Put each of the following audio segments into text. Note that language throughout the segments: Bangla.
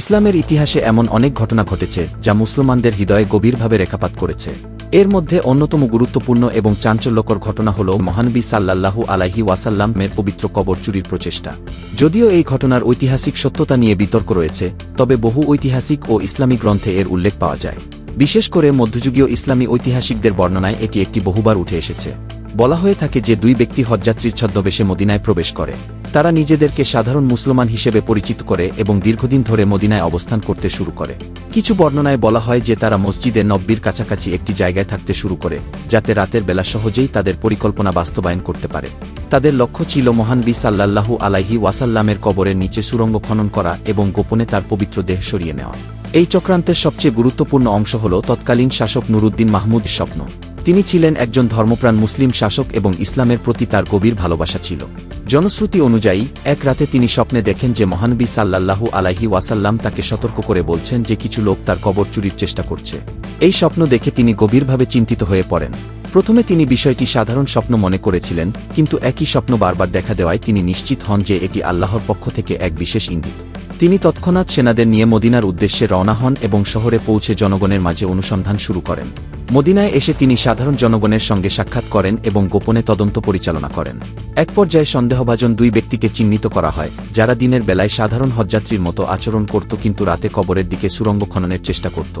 ইসলামের ইতিহাসে এমন অনেক ঘটনা ঘটেছে যা মুসলমানদের হৃদয়ে গভীরভাবে রেখাপাত করেছে। এর মধ্যে অন্যতম গুরুত্বপূর্ণ এবং চাঞ্চল্যকর ঘটনা হল মহানবী সাল্লাল্লাহু আলাইহি ওয়াসাল্লামের পবিত্র কবর চুরির প্রচেষ্টা। যদিও এই ঘটনার ঐতিহাসিক সত্যতা নিয়ে বিতর্ক রয়েছে, তবে বহু ঐতিহাসিক ও ইসলামী গ্রন্থে এর উল্লেখ পাওয়া যায়। বিশেষ করে মধ্যযুগীয় ইসলামী ঐতিহাসিকদের বর্ণনায় এটি একটি বহুবার উঠে এসেছে। বলা হয়ে থাকে যে দুই ব্যক্তি হজযাত্রীর ছদ্মবেশে মদিনায় প্রবেশ করে। তারা নিজেদেরকে সাধারণ মুসলমান হিসেবে পরিচিত করে এবং দীর্ঘদিন ধরে মদিনায় অবস্থান করতে শুরু করে। কিছু বর্ণনায় বলা হয় যে তারা মসজিদে নব্বির কাছাকাছি একটি জায়গায় থাকতে শুরু করে, যাতে রাতের বেলা সহজেই তাদের পরিকল্পনা বাস্তবায়ন করতে পারে। তাদের লক্ষ্য ছিল মহান বি সাল্লাল্লাহু আলাইহি ওয়াসাল্লামের কবরের নিচে সুরঙ্গ খনন করা এবং গোপনে তার পবিত্র দেহ সরিয়ে নেওয়া। এই চক্রান্তের সবচেয়ে গুরুত্বপূর্ণ অংশ হল তৎকালীন শাসক নুরুদ্দিন মাহমুদ স্বপ্ন। তিনি ছিলেন একজন ধর্মপ্রাণ মুসলিম শাসক এবং ইসলামের প্রতি তার গভীর ভালোবাসা ছিল। জনশ্রুতি অনুযায়ী, এক রাতে তিনি স্বপ্নে দেখেন যে মহানবী সাল্লাল্লাহু আলাইহি ওয়াসাল্লাম তাকে সতর্ক করে বলছেন যে কিছু লোক তার কবর চুরির চেষ্টা করছে। এই স্বপ্ন দেখে তিনি গভীরভাবে চিন্তিত হয়ে পড়েন। প্রথমে তিনি বিষয়টি সাধারণ স্বপ্ন মনে করেছিলেন, কিন্তু একই স্বপ্ন বারবার দেখা দেওয়ায় তিনি নিশ্চিত হন যে এটি আল্লাহর পক্ষ থেকে এক বিশেষ ইঙ্গিত। তিনি তৎক্ষণাৎ সেনাদের নিয়ে মদিনার উদ্দেশ্যে রওনা হন এবং শহরে পৌঁছে জনগণের মাঝে অনুসন্ধান শুরু করেন। মদিনায় এসে তিনি সাধারণ জনগণের সঙ্গে সাক্ষাৎ করেন এবং গোপনে তদন্ত পরিচালনা করেন। এক পর্যায়ে সন্দেহভাজন দুই ব্যক্তিকে চিহ্নিত করা হয়, যারা দিনের বেলায় সাধারণ হজযাত্রীর মতো আচরণ করত কিন্তু রাতে কবরের দিকে সুরঙ্গ খননের চেষ্টা করত।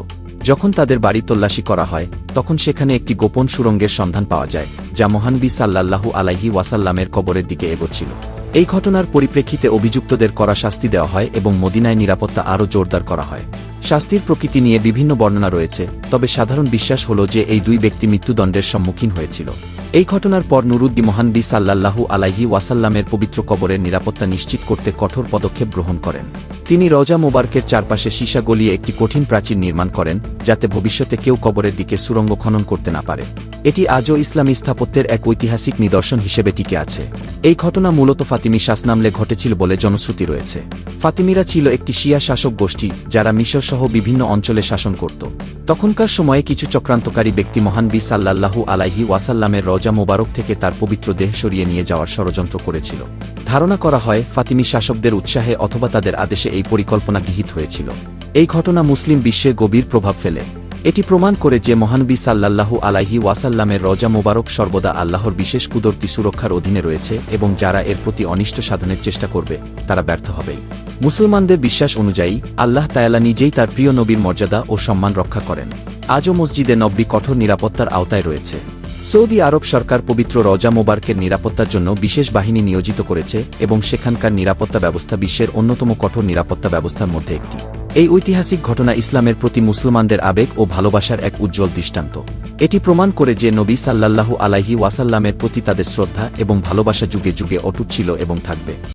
যখন তাদের বাড়ি তল্লাশি করা হয়, তখন সেখানে একটি গোপন সুরঙ্গের সন্ধান পাওয়া যায়, যা মহানবী সাল্লাল্লাহু আলাইহি ওয়াসাল্লামের কবরের দিকে এগোচ্ছিল। এই ঘটনার পরিপ্রেক্ষিতে অভিযুক্তদের করা শাস্তি দেওয়া হয় এবং মদিনায় নিরাপত্তা আরও জোরদার করা হয়। শাস্তির প্রকৃতি নিয়ে বিভিন্ন বর্ণনা রয়েছে, তবে সাধারণ বিশ্বাস হল যে এই দুই ব্যক্তি মৃত্যুদণ্ডের সম্মুখীন হয়েছিল। এই ঘটনার পর নুরুদ্দি মহানবী সাল্লাল্লাহু আলাইহি ওয়াসাল্লামের পবিত্র কবরের নিরাপত্তা নিশ্চিত করতে কঠোর পদক্ষেপ গ্রহণ করেন। তিনি রজা মোবারকের চারপাশে সীসা গলিয়ে একটি কঠিন প্রাচীর নির্মাণ করেন, যাতে ভবিষ্যতে কেউ কবরের দিকে সুরঙ্গ খনন করতে না পারে। এটি আজও ইসলামী স্থাপত্যের এক ঐতিহাসিক নিদর্শন হিসেবে টিকে আছে। এই ঘটনা মূলত ফাতিমি শাসনামলে ঘটেছিল বলে জনশ্রুতি রয়েছে। ফাতিমিরা ছিল একটি শিয়া শাসক গোষ্ঠী, যারা মিশর সহ বিভিন্ন অঞ্চলে শাসন করত। তখনকার সময়ে কিছু চক্রান্তকারী ব্যক্তি মহানবী সাল্লাল্লাহু আলাইহি ওয়াসাল্লামের রজা মোবারক থেকে তার পবিত্র দেহ সরিয়ে নিয়ে যাওয়ার ষড়যন্ত্র করেছিল। ধারণা করা হয়, ফাতিমি শাসকদের উৎসাহে অথবা তাদের আদেশে এই পরিকল্পনা গৃহীত হয়েছিল। এই ঘটনা মুসলিম বিশ্বে গভীর প্রভাব ফেলে। এটি প্রমাণ করে যে মহানবী সাল্লাল্লাহু আলাহি ওয়াসাল্লামের রজা মোবারক সর্বদা আল্লাহর বিশেষ কুদরতি সুরক্ষার অধীনে রয়েছে এবং যারা এর প্রতি অনিষ্ট সাধনের চেষ্টা করবে, তারা ব্যর্থ হবেই মুসলমানদের বিশ্বাস অনুযায়ী, আল্লাহ তায়ালা নিজেই তার প্রিয় নবীর মর্যাদা ও সম্মান রক্ষা করেন। আজও মসজিদে নব্বী কঠোর নিরাপত্তার আওতায় রয়েছে। সৌদি আরব সরকার পবিত্র রজা মোবারকের নিরাপত্তার জন্য বিশেষ বাহিনী নিয়োজিত করেছে এবং সেখানকার নিরাপত্তা ব্যবস্থা বিশ্বের অন্যতম কঠোর নিরাপত্তা ব্যবস্থার মধ্যে একটি। এই ঐতিহাসিক ঘটনা ইসলামের প্রতি মুসলমানদের আবেগ ও ভালোবাসার এক উজ্জ্বল দৃষ্টান্ত। এটি প্রমাণ করে যে নবী সাল্লাল্লাহু আলাইহি ওয়াসাল্লামের প্রতি তাদের শ্রদ্ধা এবং ভালোবাসা যুগে যুগে অটুট ছিল এবং থাকবে।